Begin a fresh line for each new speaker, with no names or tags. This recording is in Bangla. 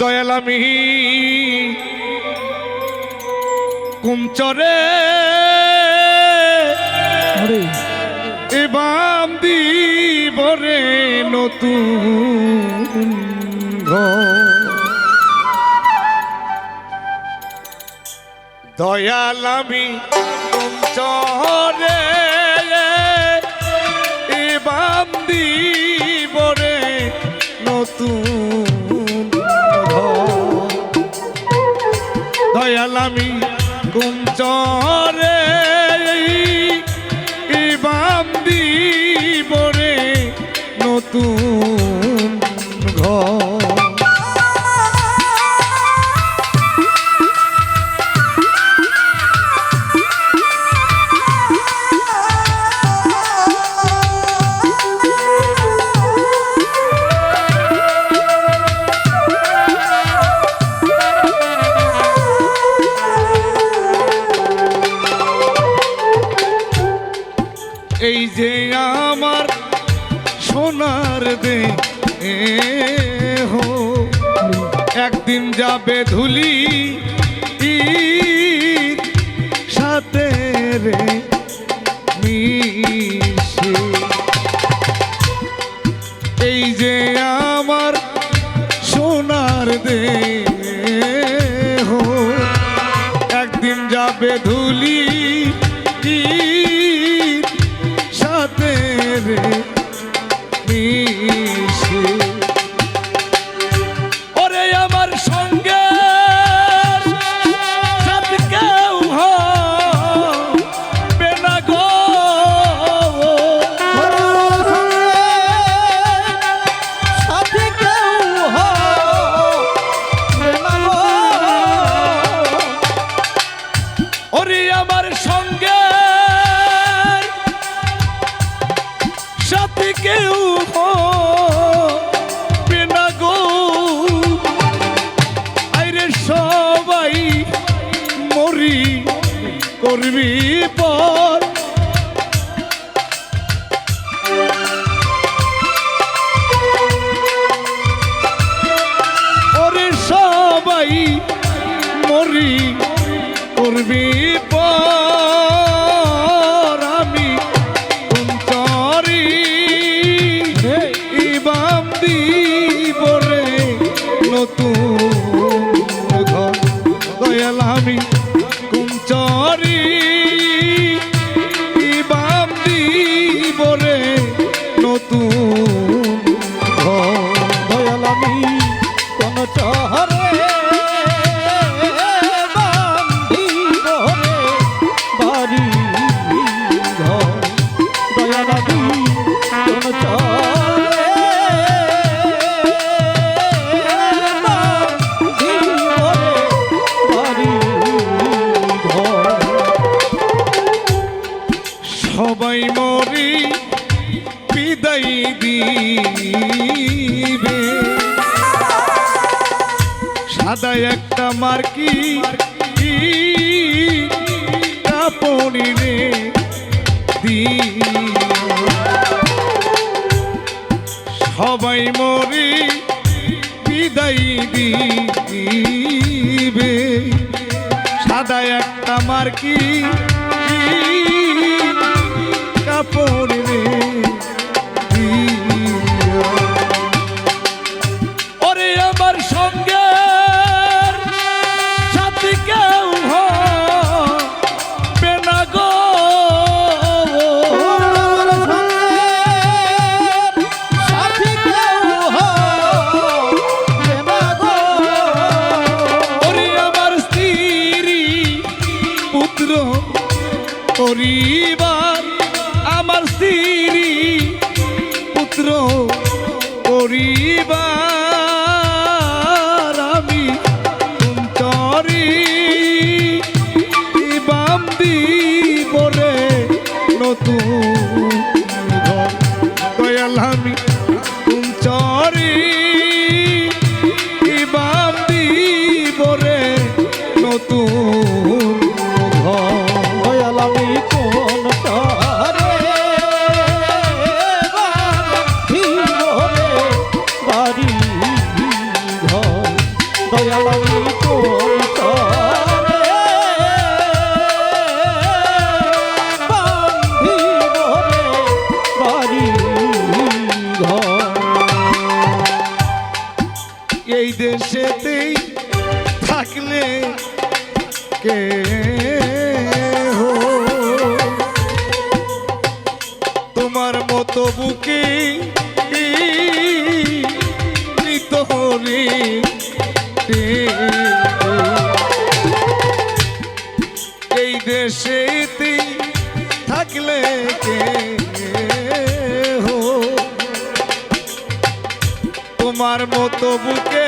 দয়াল আমি কুমচরে এবাম দিবরে নতুন ঘর। দয়াল আমি কুমচরে এবাম দিবরে নতুন আমি কুমচরে ইবাম দিবরে নতুন যে আমার সোনার দে হো একদিন যাবে ধুলি সাথে রে এই যে আমার সোনার দে হো একদিন যাবে ধুলি ওরে আমার সঙ্গে সাথে কেউ হবে না গো। আইরে সবাই মরি করবি পর করবি সবাই মরি বিদায় দিবে। সাদা একটা মার্কি কাপড়ি সবাই মরি বিদায় দিবে। সাদা একটা মার্কি পরিবার আমার স্ত্রী পুত্র পরিবার। এই দেশেতেই থাকলে কে তোমার মতো বুকে